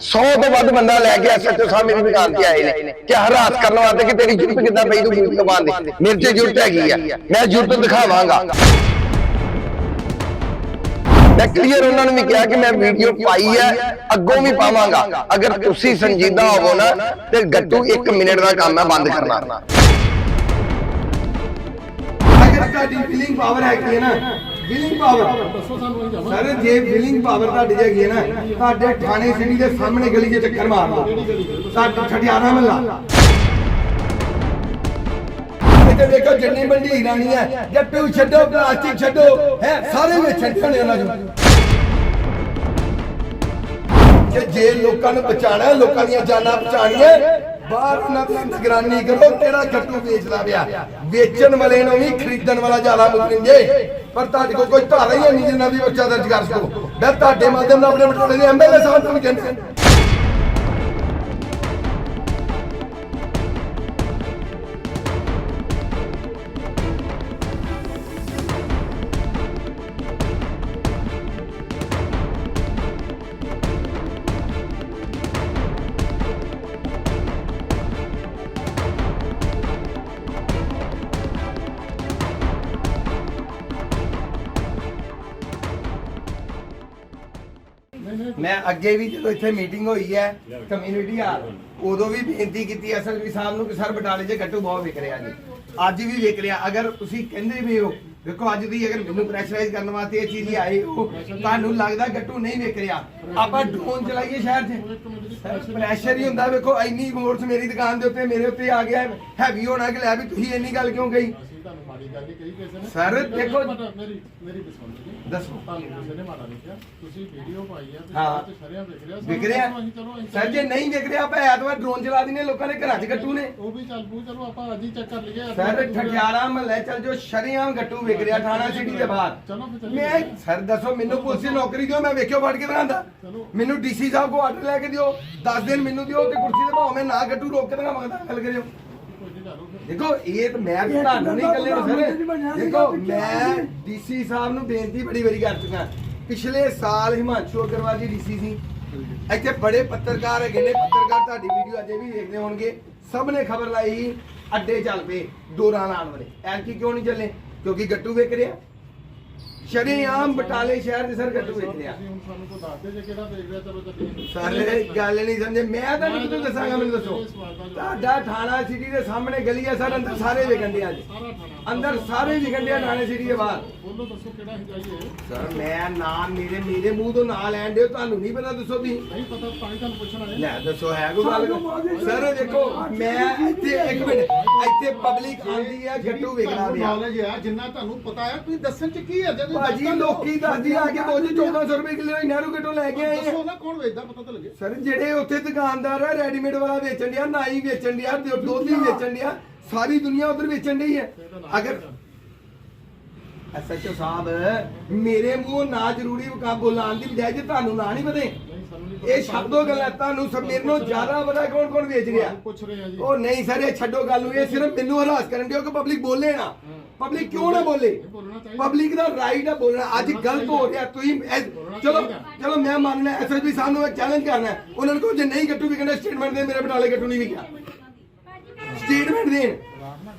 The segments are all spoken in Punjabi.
100 ਤੋਂ ਵੱਧ ਬੰਦਾ ਲੈ ਕੇ ਐਸਐਚਓ ਸਾਹਿਬ ਮੇਰੀ ਦੁਕਾਨ ਤੇ ਆਏ ਨੇ ਕਿ ਹਰਾਸ ਕਰਨ ਵਾਸਤੇ ਕਿ ਤੇਰੀ ਜੁਰਤ ਕਿੱਦਾਂ ਪਈ ਤੂੰ ਬੂਟ ਕਮਾਨ ਦੀ? ਮੇਰੇ ਤੇ ਜੁਰਤ ਹੈਗੀ ਆ। ਮੈਂ ਜੁਰਤ ਦਿਖਾਵਾਂਗਾ। ਮੈਂ ਕਲੀਅਰ ਉਹਨਾਂ ਨੂੰ ਵੀ ਕਿਹਾ ਕਿ ਮੈਂ ਵੀਡੀਓ ਪਾਈ ਹੈ ਅੱਗੋਂ ਵੀ ਪਾਵਾਂਗਾ। ਅਗਰ ਤੁਸੀਂ ਸੰਜੀਦਾ ਹੋਵੋ ਨਾ, ਤੇ ਗੱਟੂ 1 ਮਿੰਟ ਦਾ ਕੰਮ ਹੈ ਬੰਦ ਕਰਨਾ। ਅਗਰ ਤੁਹਾਡੀ ਵਿਲਿੰਗ ਪਾਵਰ ਹੈਗੀ ਹੈ ਨਾ ਵਿਲਿੰਗ ਪਾਵਰ ਸਰ ਜੇ ਵਿਲਿੰਗ ਪਾਵਰ ਤੁਹਾਡੀ ਹੈਗੀ ਹੈ ਨਾ, ਤੁਹਾਡੇ ਥਾਣੇ ਸਿਟੀ ਦੇ ਸਾਹਮਣੇ ਗਲੀ 'ਚ ਚੱਕਰ ਮਾਰ ਲਓ ਸਾਡੀ ਠਠਿਆਣਾ ਮੱਲਾ ਇੱਥੇ ਦੇਖੋ ਜੰਨੀ ਮੰਡੀ ਰਾਣੀ ਹੈ ਜੱਟੂ ਛੱਡੋ, ਪਲਾਸਟਿਕ ਛੱਡੋ, ਹੈ, ਸਾਰੇ ਵੇਚਣ ਹੋਣੇ ਉਹਨਾਂ ਨੂੰ। ਜੇ ਲੋਕਾਂ ਨੂੰ ਬਚਾਣਾ ਲੋਕਾਂ ਦੀਆਂ ਜਾਨਾਂ ਬਚਾਣੀਆਂ ਬਾਹਰ ਉਹਨਾਂ ਦੀ ਨਿਗਰਾਨੀ ਕਰੋ ਕਿਹੜਾ ਗੱਟੂ ਵੇਚਦਾ ਪਿਆ। ਵੇਚਣ ਵਾਲੇ ਨੂੰ ਵੀ ਖਰੀਦਣ ਵਾਲਾ ਜ਼ਿਆਦਾ ਮੁਸਲਿਮ ਪਰ ਤੁਹਾਡੇ ਕੋਲ ਕੋਈ ਧਾਰਾ ਹੀ ਨਹੀਂ ਜਿੰਨਾ ਵੀ ਬੱਚਾ ਦਰਜ ਕਰ ਸਕੋ। ਮੈਂ ਤੁਹਾਡੇ ਮਾਧਿਅਮ ਨਾਲ ਆਪਣੇ ਬਟੋਲੇ ਦੇ ਐਮਐਲਏ ਸਾਹਿਬ ਨੂੰ ਵੀ ਮੈਂ ਅੱਗੇ ਵੀ ਜਦੋਂ ਇੱਥੇ ਮੀਟਿੰਗ ਹੋਈ ਹੈ ਕਮਿਊਨਿਟੀ ਹਾਲ, ਉਦੋਂ ਵੀ ਬੇਨਤੀ ਕੀਤੀ ਐਸਐਸਪੀ ਸਾਹਿਬ ਨੂੰ ਕਿ ਸਰ ਬਟਾਲੇ 'ਚ ਗੱਟੂ ਬਹੁਤ ਵਿਕ ਰਿਹਾ ਜੀ। ਅੱਜ ਵੀ ਵਿਕ ਰਿਹਾ। ਅਗਰ ਤੁਸੀਂ ਕਹਿੰਦੇ ਵੀ ਹੋ, ਦੇਖੋ ਅੱਜ ਦੀ ਅਗਰ ਮੈਨੂੰ ਪ੍ਰੈਸ਼ਰਾਈਜ਼ ਕਰਨ ਵਾਸਤੇ ਇਹ ਚੀਜ਼ ਹੀ ਆਏ ਹੋ, ਤੁਹਾਨੂੰ ਲੱਗਦਾ ਗੱਟੂ ਨਹੀਂ ਵਿਕ ਰਿਹਾ? ਆਪਾਂ ਡਰੋਨ ਚਲਾਈਏ ਸ਼ਹਿਰ 'ਚ। ਪ੍ਰੈਸ਼ਰ ਹੀ ਹੁੰਦਾ। ਵੇਖੋ, ਇੰਨੀ ਫੋਰਸ ਮੇਰੀ ਦੁਕਾਨ ਦੇ ਉੱਤੇ, ਮੇਰੇ ਉੱਤੇ ਆ ਗਿਆ। ਹੈਵੀ ਹੋਣਾ ਕਿ ਲੈ ਵੀ ਤੁਸੀਂ ਇੰਨੀ ਗੱਲ ਕਿਉਂ ਕਹੀ? ਮਾੜੀ ਗੱਲ ਹੀ ਕਹੀ ਕਿਸੇ ਨੇ Sir, ਮੇਰੀ- ਦੇਖੋ- ਮੇਰੀ ਮੇਰੀ ਸੁਣ ਲਓ ਜੀ। ਦੱਸੋ। ਤੁਹਾਨੂੰ ਕਿਸੇ ਨੇ ਮਾੜਾ ਨਹੀਂ ਕਿਹਾ ਤੁਸੀਂ ਵੀਡੀਓ ਪਾਈ ਹੈ ਤੇ ਹਾਂ। ਤੇ ਸ਼ਰਿਆਂ ਵਿਕ ਰਿਹਾ ਵਿਕ ਰਿਹਾ ਅਸੀਂ ਚਲੋ ਅਸੀਂ ਸਰ ਜੇ ਨਹੀਂ ਵਿਕ ਰਿਹਾ ਆਪਾਂ ਐਤਵਾਰ ਡਰੋਨ ਚਲਾ ਦਿੰਦੇ ਲੋਕਾਂ ਦੇ ਘਰਾਂ 'ਚ ਗੱਟੂ ਨੇ ਉਹ ਵੀ ਚੱਲ ਪੂ ਚਲੋ ਆਪਾਂ ਅੱਜ ਹੀ ਚੈੱਕ ਕਰ ਲਈਏ ਸਰ ਠਠਿਆਰਾ ਮਹੱਲੇ ਚੱਲ ਜੋ ਸ਼ਰੀਆਮ ਗੱਟੂ ਵਿਕ ਰਿਹਾ ਥਾਣਾ ਸਿਟੀ ਦੇ ਬਾਹਰ ਚਲੋ ਫਿਰ ਚੱਲੀਏ। ਮੈਂ ਸਰ ਦੱਸੋ ਮੈਨੂੰ ਪੁਲਿਸ ਦੀ ਨੌਕਰੀ ਦਿਓ ਮੈਂ ਵੇਖਿਓ ਫੜ ਕੇ ਦਿਖਾਉਂਦਾ ਚਲੋ। ਮੈਨੂੰ ਡੀਸੀ ਸਾਹਿਬ ਕੋ ਆਰਡਰ ਲੈ ਕੇ ਦਿਓ 10 ਦਿਨ ਮੈਨੂੰ ਦਿਓ ਤੇ ਕੁਰਸੀ ਤੇ ਭਾਵੇਂ ਮੈਂ ਨਾ ਗੱਟੂ ਰੋਕ ਕੇ ਦਿਖਾ ਮੰਗਦਾ ਗੱਲ ਕਰਿਓ। ਦੇਖੋ ਇਹ ਤਾਂ ਮੈਂ ਵੀ ਤੁਹਾਨੂੰ ਨਹੀਂ ਕੱਲੇ ਨੂੰ ਸਰ ਦੇਖੋ ਮੈਂ ਡੀਸੀ ਸਾਹਿਬ ਨੂੰ ਬੇਨਤੀ ਬੜੀ ਵਾਰੀ ਕਰ ਚੁੱਕਾ। ਪਿਛਲੇ ਸਾਲ ਹਿਮਾਂਸ਼ੂ ਅਗਰਵਾਲ ਜੀ ਡੀਸੀ ਸੀ। ਇੱਥੇ ਬੜੇ ਪੱਤਰਕਾਰ ਹੈਗੇ ਨੇ। ਪੱਤਰਕਾਰ ਤੁਹਾਡੀ ਵੀਡੀਓ ਅਜੇ ਵੀ ਦੇਖਦੇ ਹੋਣਗੇ। ਸਭ ਨੇ ਖਬਰ ਲਾਈ ਅੱਡੇ ਚੱਲ ਪਏ ਡੋਰਾਂ ਲਾਉਣ ਵਾਲੇ। ਐਲਕੀ ਕਿਉਂ ਨਹੀਂ ਚੱਲੇ? ਕਿਉਂਕਿ ਗੱਟੂ ਵੇਚ ਰਿਹਾ। ਸ਼ਰੇਆਮ ਬਟਾਲੇ ਸ਼ਹਿਰ ਦੇ ਸਰ ਗੱਟੂ ਵੇਚ ਰਿਹਾ ਤੁਸੀਂ ਹੁਣ ਸਾਨੂੰ ਕੋਈ ਦੱਸ ਦੇ ਜੇ ਕਿਹੜਾ ਵੇਚ ਰਿਹਾ ਚਲੋ ਚੱਲੀਏ ਸਾਰੇ ਗੱਲ ਨਹੀਂ ਸਮਝੇ। ਮੈਂ ਤਾਂ ਨਹੀਂ ਤੁਹਾਨੂੰ ਦੱਸਾਂਗਾ ਮੈਨੂੰ ਦੱਸੋ। ਤੁਹਾਡਾ ਥਾਣਾ ਸਿਟੀ ਦੇ ਸਾਹਮਣੇ ਗਲੀ ਸਰ ਅੰਦਰ ਸਾਰੇ ਵਿਕਣ ਦੇ ਅੱਜ। ਸਾਰਾ ਥਾਣਾ। ਅੰਦਰ ਸਾਰੇ ਵਿਕਣ ਦੇ ਥਾਣੇ ਸਿਟੀ ਦੇ ਬਾਹਰ। ਬੋਲੋ ਦੱਸੋ ਕਿਹੜਾ ਹੀ ਜਾਈਏ ਸਰ ਮੈਂ ਨਾਮ ਮੇਰੇ ਮੇਰੇ ਮੂੰਹ ਤੋਂ ਨਾਂ ਲੈਣ ਦਿਓ ਤੁਹਾਨੂੰ ਨਹੀਂ ਪਤਾ ਦੱਸੋ ਤੁਸੀਂ। ਨਹੀਂ ਪਤਾ ਤਾਂ ਹੀ ਤੁਹਾਨੂੰ ਪੁੱਛਣਾ ਹੈ। ਲੈ ਦੱਸੋ ਹੈ ਕੋਈ ਗੱਲ? ਸਰ ਦੇਖੋ ਮੈਂ ਇੱਥੇ ਇੱਕ ਮਿੰਟ ਇੱਥੇ ਪਬਲਿਕ ਆਂਦੀ ਹੈ ਗੱਟੂ ਵਿਕਣਾ ਨੌਲੇਜ ਹੈ ਜਿੰਨਾ ਤੁਹਾਨੂੰ ਪਤਾ ਹੈ ਤੁਸੀਂ ਦੱਸਣ ਚ ਕੀ ਹੈ? ਜੇ ਤੁਸੀਂ ਭਾਜੀ ਤਾਂ। ਲੋਕੀ ਦੱਸਦੀ ਆ ਕੇ ਬੋਝੀ 1400 ਰੁਪਏ ਕਿਲੋ ਨਹਿਰੂ ਗੱਟੋਂ ਲੈ ਕੇ ਆਏ ਆ। ਦੱਸੋ ਨਾ ਕੌਣ ਵੇਚਦਾ ਪਤਾ ਤਾਂ ਲੱਗੇ। ਸਰ ਜਿਹੜੇ ਉੱਥੇ ਦੁਕਾਨਦਾਰ ਆ ਰੈਡੀਮੇਡ ਵਾਲਾ ਵੇਚਣ ਡਿਆ ਨਾਈ ਵੇਚਣ ਡਿਆ ਦੁੱਧ ਵੀ ਵੇਚਣ ਡਿਆ ਸਾਰੀ ਦੁਨੀਆ ਉਧਰ ਵੇਚਣ ਡਈ ਹੈ ਅਗਰ ਐਸਐਚਓ ਸਾਹਿਬ ਮੇਰੇ ਮੂੰਹ ਨਾ ਜ਼ਰੂਰੀ ਕਾ ਬੋਲਾਂ ਦੀ ਬਜਾਏ ਜੇ ਤੁਹਾਨੂੰ ਨਾ ਨਹੀਂ ਪਤੇ। ਇਹ ਸ਼ਬਦੋ ਗੱਲਾਂ ਤੁਹਾਨੂੰ ਸਭ ਮੇਰੇ ਨੂੰ ਜ਼ਿਆਦਾ ਪਤਾ ਕੌਣ ਕੌਣ ਵੇਚ ਰਿਹਾ। ਪੁੱਛ ਰਹੇ ਆ ਜੀ। ਉਹ ਨਹੀਂ ਸਰ ਇਹ ਛੱਡੋ ਗੱਲ ਨੂੰ ਇਹ ਸਿਰਫ ਮੈਨੂੰ ਹਰਾਸ ਕਰਨ ਦਿਓ ਕਿ ਪਬਲਿਕ ਬੋਲੇ ਨਾ। ਪਬਲਿਕ ਕਿਉਂ ਨਾ ਬੋਲੇ। ਪਬਲਿਕ ਦਾ ਰਾਈਟ ਹੈ ਬੋਲਣਾ। ਅੱਜ ਗਲਤ ਹੋ ਰਿਹਾ। ਤੁਸੀਂ ਚਲੋ ਚਲੋ ਮੈਂ ਮੰਨਣਾ ਐਸਐਸਪੀ ਸਾਹਿਬ ਨੂੰ ਚੈਲੰਜ ਕਰਨਾ। ਹੈ। ਉਹਨਾਂ ਨੂੰ ਕਹੋ ਜੇ ਨਹੀਂ ਗੱਟੂ ਵਿਕਣਾ ਸਟੇਟਮੈਂਟ ਦੇ ਮੇਰੇ ਬਟਾਲੇ ਗੱਟੂ ਨਹੀਂ ਵਿਕਿਆ ਸਟੇਟਮੈਂਟ ਦੇਣ।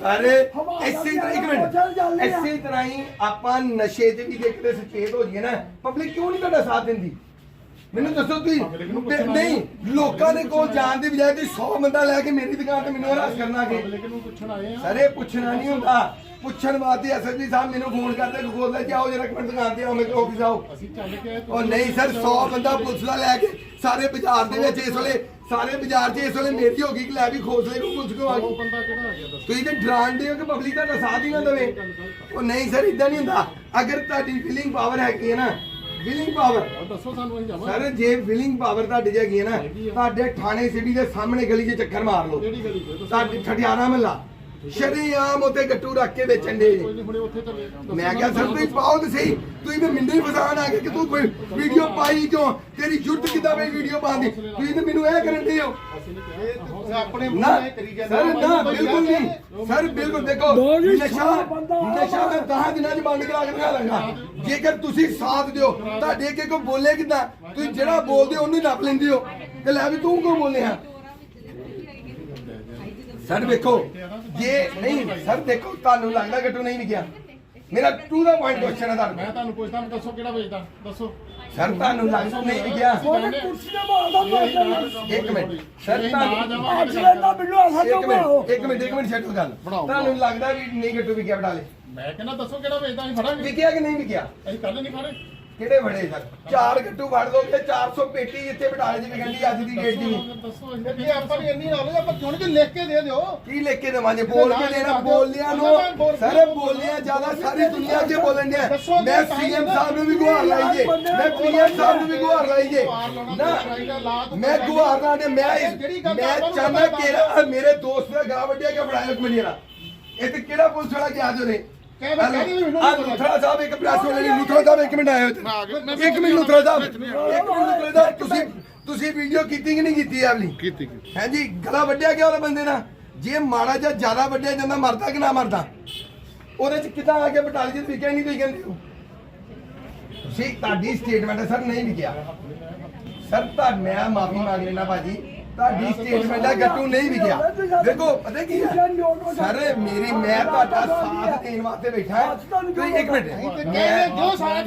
ਸਾਰੇ ਇਸੇ ਤਰ੍ਹਾਂ ਇੱਕ ਮਿੰਟ। ਇਸੇ ਤਰ੍ਹਾਂ ਹੀ ਆਪਾਂ ਨਸ਼ੇ 'ਚ ਵੀ ਦੇਖਦੇ ਸੁਚੇਤ ਹੋ ਜਾਈਏ ਨਾ ਪਬਲਿਕ ਕਿਉਂ ਨਹੀਂ ਤੁਹਾਡਾ ਸਾਥ ਦਿੰਦੀ? ਮੈਨੂੰ ਦੱਸੋ Public ਨੂੰ ਤੁਸੀਂ ਪੁੱਛਣਾ ਨਹੀਂ ਲੋਕਾਂ ਦੇ ਕੋਲ ਜਾਣ ਦੀ ਬਜਾਏ ਤੁਸੀਂ 100 ਬੰਦਾ ਲੈ ਕੇ ਮੇਰੀ ਦੁਕਾਨ ਤੇ ਮੈਨੂੰ ਹਰਾਸ ਕਰਨਾ ਕਿ। ਪਬਲਿਕ ਨੂੰ ਪੁੱਛਣ ਆਏ ਆ। ਸਰ ਇਹ ਪੁੱਛਣਾ ਨਹੀਂ ਹੁੰਦਾ। ਪੁੱਛਣ ਵਾਸਤੇ ਐਸਐਸਪੀ ਸਾਹਿਬ ਮੈਨੂੰ ਫੋਨ ਕਰਦੇ ਕਿ ਖੋਲ ਲੈ ਜਾਓ ਜਰਾ ਇੱਕ ਮਿੰਟ ਦੁਕਾਨ ਤੇ ਆਓ ਮੇਰੇ ਆਫਿਸ ਆਓ। ਅਸੀਂ ਚੱਲ ਕੇ ਆਏ ਉਹ ਨਹੀਂ ਸਰ 100 ਬੰਦਾ ਪੁਲਿਸ ਦਾ ਲੈ ਕੇ ਸਾਰੇ ਬਾਜ਼ਾਰ ਦੇ ਵਿੱਚ ਇਸ ਵੇਲੇ ਸਾਰੇ ਬਾਜ਼ਾਰ 'ਚ ਇਸ ਵੇਲੇ ਮੇਰੀ ਹੋ ਗਈ ਕਿ ਲੈ ਵੀ ਖੋਸਲੇ ਨੂੰ ਪੁਲਿਸ ਕੋ ਆ ਉਹ ਗਈ। ਬੰਦਾ ਕਿਹੜਾ ਆ ਗਿਆ ਦੱਸੋ ਤੁਸੀਂ ਤੇ ਡਰਾਉਂਦੇ ਹੋ ਕਿ ਪਬਲਿਕ ਦਾ ਸਾਥ ਹੀ ਨਾ ਦੇਵੇ। ਉਹ ਨਹੀਂ ਸਰ ਇਦਾਂ ਨਹੀਂ ਹੁੰਦਾ। ਅਗਰ ਤੁਹਾਡੀ ਫੀਲਿੰਗ ਪਾਵਰ ਹੈਗੀ ਹੈ ਨਾ ਵਿਲਿੰਗ ਪਾਵਰ ਦੱਸੋ ਸਾਨੂੰ ਅਸੀਂ ਜਾਵਾਂਗੇ ਸਰ ਜੇ ਵਿਲਿੰਗ ਪਾਵਰ ਤੁਹਾਡੀ ਚ ਹੈਗੀ ਹੈ ਨਾ ਤੁਹਾਡੇ ਥਾਣੇ ਸਿਟੀ ਦੇ ਸਾਹਮਣੇ ਗਲੀ 'ਚ ਚੱਕਰ ਮਾਰ ਲਓ। ਕਿਹੜੀ ਗਲੀ ਤੁਹਾਡੇ ਠਠਿਆਣਾ ਮਹੱਲਾ। ਸ਼ਰੀਆਮ ਉਤੇ ਗੱਟੂ ਰੱਖ ਕੇ ਵੇਚਣ ਦੇ। ਕੋਈ ਨਹੀਂ ਹੁਣੇ ਉੱਥੇ ਚੱਲੇ ਦੱਸੋ ਮੈਂ ਕਿਹਾ ਸਰ ਤੁਸੀਂ ਪਾਓ ਤੇ ਸਹੀ। ਤੁਸੀਂ ਤੇ ਮਿੰਦੇ ਫਸਾਣ ਆ ਗਏ ਕਿ ਤੂੰ ਕੋਈ ਵੀਡੀਓ ਪਾਈ ਕਿਉਂ? ਤੇਰੀ ਜੁਰਤ ਕਿੱਦਾਂ ਬਈ ਵੀਡੀਓ ਪਾਉਂਦੀ ਤੁਸੀਂ ਤੇ ਮੈਨੂੰ ਇਹ ਕਰਨ ਦੇ ਹੋ। ਆਪਣੇ ਸਰ ਨਾ ਬਿਲਕੁਲ ਨਹੀਂ। ਸਰ ਬਿਲਕੁਲ ਦੇਖੋ ਨਸ਼ਾ ਨਸ਼ਾ ਮੈਂ 10 ਦਿਨਾਂ ਚ ਬੰਦ ਕਰਾ ਕੇ ਦਿਖਾ ਦਾਂਗਾ। ਜੇਕਰ ਤੁਸੀਂ ਸਾਥ ਦਿਓ ਤੁਹਾਡੇ ਅੱਗੇ ਕੋਈ ਬੋਲੇ ਕਿਦਾਂ? ਤੁਸੀਂ ਜਿਹੜਾ ਬੋਲਦੇ ਹੋ ਉਹਨੂੰ ਨੱਪ ਲੈਂਦੇ ਹੋ। ਤੇ ਲੈ ਵੀ ਤੂੰ ਕਿਉਂ ਬੋਲੇ ਆ ਸਰ ਦੇਖੋ ਜੇ ਨਹੀਂ ਸਰ ਦੇਖੋ ਤੁਹਾਨੂੰ ਲੱਗਦਾ ਗੱਟੂ ਨਹੀਂ ਵਿਕਿਆ ਮੇਰਾ ਟੂ ਦਾ ਪੁਆਇੰਟ ਕੁਐਸਚਨ ਹੈ ਤੁਹਾਨੂੰ। ਮੈਂ ਤੁਹਾਨੂੰ ਪੁੱਛਦਾ ਮੈਂ ਦੱਸੋ ਕਿਹੜਾ ਵੇਚਦਾ? ਦੱਸੋ। ਸਰ ਤੁਹਾਨੂੰ ਲੱਗਦਾ ਨਹੀਂ ਵਿਕਿਆ ਉਹਨੇ ਕੁਰਸੀ ਤੇ ਮਾਰਦਾ ਇੱਕ ਮਿੰਟ। ਸਰ ਤੁਹਾਨੂੰ ਜਾਵਾਂ ਇੱਕ ਮਿੰਟ ਇੱਕ ਮਿੰਟ ਇੱਕ ਮਿੰਟ ਛੱਡੋ ਗੱਲ। ਬਣਾਓ, ਤੁਹਾਨੂੰ ਲੱਗਦਾ ਵੀ ਨਹੀਂ ਗੱਟੂ ਵਿਕਿਆ ਬਟਾਲੇ ਮੈਂ ਕਹਿੰਦਾ ਦੱਸੋ ਕਿਹੜਾ ਵੇਚਦਾ ਅਸੀਂ ਫੜਾਂਗੇ। ਵਿਕਿਆ ਕਿ ਨਹੀਂ ਵਿਕਿਆ? ਅਸੀਂ ਕੱਲ ਨਹੀਂ ਫੜੇ। ਕਿਹੜੇ ਬੜੇ ਸਰ ਚਾਰ ਗੱਟੂ ਫੜ ਦੋ ਤੇ 400 ਪੇਟੀ ਇੱਥੇ ਬਟਾਲੇ ਦੀ ਵਿਕਣ ਦੀ ਅੱਜ ਦੀ ਡੇਟ ਦੀ। ਜੇ ਆਪਾਂ ਨੂੰ ਇੰਨੀ ਨੌਲੇਜ ਆਪਾਂ ਕਿਉਂ ਨਹੀਂ ਲਿਖ ਕੇ ਦੇ ਦਿਓ। ਕੀ ਲਿਖ ਕੇ ਦੇਵਾਂ ਜੇ ਬੋਲ ਕੇ ਦੇਣਾ ਬੋਲਿਆਂ ਨੂੰ। ਸਾਰੇ ਬੋਲਿਆ ਜ਼ਿਆਦਾ ਸਾਰੀ ਦੁਨੀਆ 'ਚ ਬੋਲਣ ਮੈਂ ਸੀਐਮ ਸਾਹਿਬ ਨੂੰ ਵੀ ਗੁਹਾਰ ਲਾਈ ਜੇ। ਮੈਂ ਪੀਐਮ ਸਾਹਿਬ ਨੂੰ ਵੀ ਗੁਹਾਰ ਲਾਈ ਜੇ। ਨਾ ਮੈਂ ਗੁਹਾਰ ਲਾ ਦੇ ਮੈਂ ਮੈਂ ਚਾਹੁੰਦਾ ਕਿ ਇਹ ਮੇਰੇ ਦੋਸਤ ਦਾ ਗਲਾ ਵੱਡਿਆ ਕਿ ਮਿੰਟ ਜਰਾ ਇਹ ਤੇ ਕਿਹੜਾ ਪੁਲਿਸ ਵਾਲਾ ਗਿਆ ਜੋਰੇ ਕਹਿ ਮੈਂ ਕਹਿ ਕੇ ਵੀ ਮੈਨੂੰ ਆ ਲੁਥਰਾ ਸਾਹਿਬ ਇੱਕ ਪ੍ਰੈਸ ਵਾਲੇ ਨੇ ਲੁਥਰਾ ਸਾਹਿਬ ਇੱਕ ਮਿੰਟ ਆਇਓ ਇੱਥੇ। ਇੱਕ ਮਿੰਟ ਲੁਥਰਾ ਸਾਹਿਬ। ਇੱਕ ਮਿੰਟ ਲੁਥਰਾ ਸਾਹਿਬ ਤੁਸੀਂ ਤੁਸੀਂ ਵੀਡੀਓ ਕੀਤੀ ਕਿ ਨਹੀਂ ਕੀਤੀ ਇਹ ਵਾਲੀ ਕੀਤੀ। ਹਾਂਜੀ ਗਲਾ ਵੱਢਿਆ ਗਿਆ ਉਹਦੇ ਬੰਦੇ ਦਾ ਜੇ ਮਾੜਾ ਜਾਂ ਜ਼ਿਆਦਾ ਵੱਢਿਆ ਜਾਂਦਾ ਮਰਦਾ ਕਿ ਨਾ ਮਰਦਾ? ਉਹਦੇ ਚ ਕਿਦਾਂ ਆ ਕੇ ਬਟਾਲੀ ਵਿਕਿਆ ਨਹੀਂ ਤੁਸੀਂ ਕਹਿੰਦੇ ਹੋ? ਤੁਸੀਂ ਤੁਹਾਡੀ ਸਟੇਟਮੈਂਟ ਸਰ ਨਹੀਂ ਵਿਕਿਆ। ਸਰ ਤਾਂ ਮੈਂ ਮਾਫੀ ਮੰਗ ਲੈਣਾ ਭਾਜੀ। ਤੁਹਾਡੀ ਸਟੇਟਮੈਂਟ ਹੈ ਗੱਟੂ ਨਹੀਂ ਵਿਕਿਆ। ਦੇਖੋ ਪਤਾ ਕੀ ਹੈ? ਸਰ ਮੇਰੀ ਮੈਂ ਤੁਹਾਡਾ ਸਾਥ ਦੇਣ ਵਾਸਤੇ ਬੈਠਾ ਹਾਂ। ਤੁਸੀਂ ਇੱਕ ਮਿੰਟ। ਕਹਿੰਦੇ ਜੋ ਸਾਥ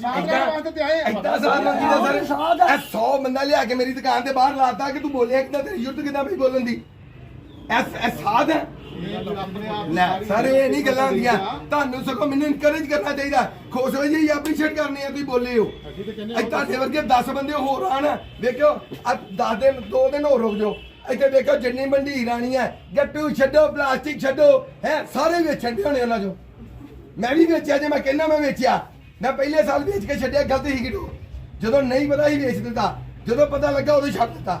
ਸਾਥ ਦੇ ਵਾਸਤੇ ਤੇ ਆਏ ਇੱਦਾਂ ਸਾਥ ਮੰਗੀ ਦਾ ਸਰ। ਇਹ 100 ਬੰਦਾ ਲਿਆ ਕੇ ਮੇਰੀ ਦੁਕਾਨ ਤੇ ਬਾਹਰ ਲਾਤਾ ਕਿ ਤੂੰ ਬੋਲਿਆ ਕਿਦਾਂ ਤੇਰੀ ਯੁੱਧ ਕਿਦਾਂ ਬਈ ਬੋਲਣ ਦੀ? ਐਸ ਐਸ ਸਾਧ ਹੈ। ਲੈ ਸਰ ਇਹ ਨਹੀਂ ਗੱਲਾਂ ਹੁੰਦੀਆਂ। ਤੁਹਾਨੂੰ ਸਗੋਂ ਮੈਨੂੰ ਇਨਕਰੇਜ ਕਰਨਾ ਚਾਹੀਦਾ। ਖੁਸ਼ ਹੋ ਜੀ ਐਪਰੀਸ਼ੀਏਟ ਕਰਨੀ ਹੈ ਤੁਸੀਂ ਬੋਲੇ ਹੋ। ਅਸੀਂ ਤੇ ਕਹਿੰਦੇ ਅੱਜ ਤੁਹਾਡੇ ਵਰਗੇ 10 ਬੰਦੇ ਹੋਰ ਆਣ। ਵੇਖਿਓ ਆ 10 ਦਿਨ 2 ਦਿਨ ਹੋਰ ਰੁਕ ਜਾਓ। ਇੱਥੇ ਦੇਖੋ ਜਿੰਨੀ ਮੰਡੀ ਰਾਣੀ ਹੈ ਗੱਟੂ ਛੱਡੋ ਪਲਾਸਟਿਕ ਛੱਡੋ। ਹੈ ਸਾਰੇ ਵੇਚਣ ਦੇ ਹੋਣੇ ਉਹਨਾਂ ਚੋਂ। ਮੈਂ ਵੀ ਵੇਚਿਆ ਜੇ ਮੈਂ ਕਹਿੰਦਾ ਮੈਂ ਵੇਚਿਆ। ਮੈਂ ਪਹਿਲੇ ਸਾਲ ਵੇਚ ਕੇ ਛੱਡਿਆ ਗਲਤ ਹੀ ਕਿਡੋ ਜਦੋਂ ਨਹੀਂ ਪਤਾ ਹੀ ਵੇਚ ਦਿੱਤਾ ਜਦੋਂ ਪਤਾ ਲੱਗਾ ਉਦੋਂ ਛੱਡ ਦਿੱਤਾ।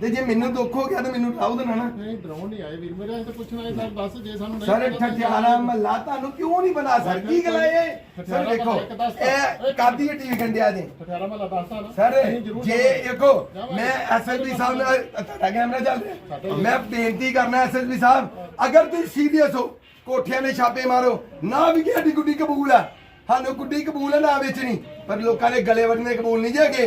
ਤੇ ਜੇ ਮੈਨੂੰ ਦੁੱਖ ਹੋ ਗਿਆ ਤਾਂ ਮੈਨੂੰ ਡਰਾਉ ਦੇਣਾ ਨਾ। ਨਹੀਂ ਡਰਾਉਣ ਨਹੀਂ ਆਏ ਵੀਰ ਮੇਰੇ ਅਸੀਂ ਤਾਂ ਪੁੱਛਣਾ ਹੈ ਸਰ ਦੱਸ ਜੇ ਸਾਨੂੰ ਨਹੀਂ ਸਰ ਪਤਾ ਤਾਂ ਠਠਿਆਰਾ ਮਹੱਲਾ ਤੁਹਾਨੂੰ ਕਿਉਂ ਨਹੀਂ ਬਣਾ ਸਰ ਕੀ ਗੱਲ ਹੈ ਇਹ? ਸਰ ਦੇਖੋ ਇਹ ਕਾਦੀ ਟੀਵੀ ਕੰਡਿਆ ਦੇ? ਠਠਿਆਰਾ ਮਹੱਲਾ ਦੱਸਦਾ ਨਾ। ਸਰ ਅਸੀਂ ਜ਼ਰੂਰ ਜੇ ਜਾਵਾਂਗੇ। ਦੇਖੋ ਮੈਂ ਐਸਐਸਪੀ ਸਾਹਿਬ ਨਾਲ ਤੁਹਾਡਾ ਕੈਮਰਾ ਚੱਲ ਰਿਹਾ। ਮੈਂ ਬੇਨਤੀ ਕਰਨਾ ਐਸਐਸਪੀ ਸਾਹਿਬ ਅਗਰ ਤੁਸੀਂ ਸੀਰੀਅਸ ਹੋ ਕੋਠਿਆਂ ਦੇ ਛਾਪੇ ਮਾਰੋ ਨਾ ਵੀ ਸਾਡੀ ਗੁੱਡੀ ਕਬੂਲ ਆ। ਸਾਨੂੰ ਗੁੱਡੀ ਕਬੂਲ ਹੈ ਨਾ ਵੇਚਣੀ। ਪਰ ਲੋਕਾਂ ਦੇ ਗਲੇ ਵੱਢਣੇ ਕਬੂਲ ਨਹੀਂ ਜੇਗੇ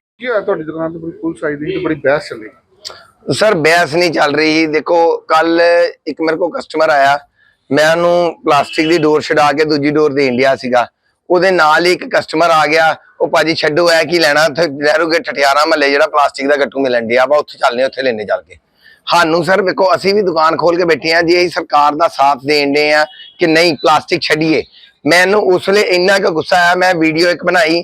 ਕੀ ਹੋਇਆ ਤੁਹਾਡੀ ਦੁਕਾਨ ਤੇ? ਬੜੀ ਪੁਲਿਸ ਆਈ ਦੀ ਤੇ ਬੜੀ ਬਹਿਸ ਚੱਲੀ। ਸਰ, ਬਹਿਸ ਨਹੀਂ ਚੱਲ ਰਹੀ ਦੇਖੋ ਕੱਲ ਇੱਕ ਮੇਰੇ ਕੋਲ ਕਸਟਮਰ ਆਇਆ। ਮੈਂ ਉਹਨੂੰ ਪਲਾਸਟਿਕ ਦੀ ਡੋਰ ਛਡਾ ਕੇ ਦੂਜੀ ਡੋਰ ਦੇਣ ਡਿਆ ਸੀਗਾ। ਉਹਦੇ ਨਾਲ ਹੀ ਇੱਕ ਕਸਟਮਰ ਆ ਗਿਆ। ਉਹ ਭਾਜੀ, ਛੱਡੋ ਐ ਕੀ ਲੈਣਾ? ਉੱਥੇ ਲਹਿਰੂਗੇ ਠਠਿਆਰਾ ਮਹੱਲੇ ਜਿਹੜਾ ਪਲਾਸਟਿਕ ਦਾ ਗੱਟੂ ਮਿਲਣ ਡਿਆ ਵਾ। ਉੱਥੇ ਚੱਲਨੇ, ਉੱਥੇ ਲੈਣੇ ਚੱਲ ਕੇ। ਸਾਨੂੰ ਸਰ, ਵੇਖੋ, ਅਸੀਂ ਵੀ ਦੁਕਾਨ ਖੋਲ ਕੇ ਬੈਠੇ ਆ ਜੇ ਅਸੀਂ ਸਰਕਾਰ ਦਾ ਸਾਥ ਦੇਣ ਦੇ ਆ ਕਿ ਨਹੀਂ, ਪਲਾਸਟਿਕ ਛੱਡੀਏ। ਮੈਨੂੰ ਉਸ ਵੇਲੇ ਇੰਨਾ ਕੁ ਗੁੱਸਾ ਆਇਆ। ਮੈਂ ਵੀਡੀਓ ਇੱਕ ਬਣਾਈ।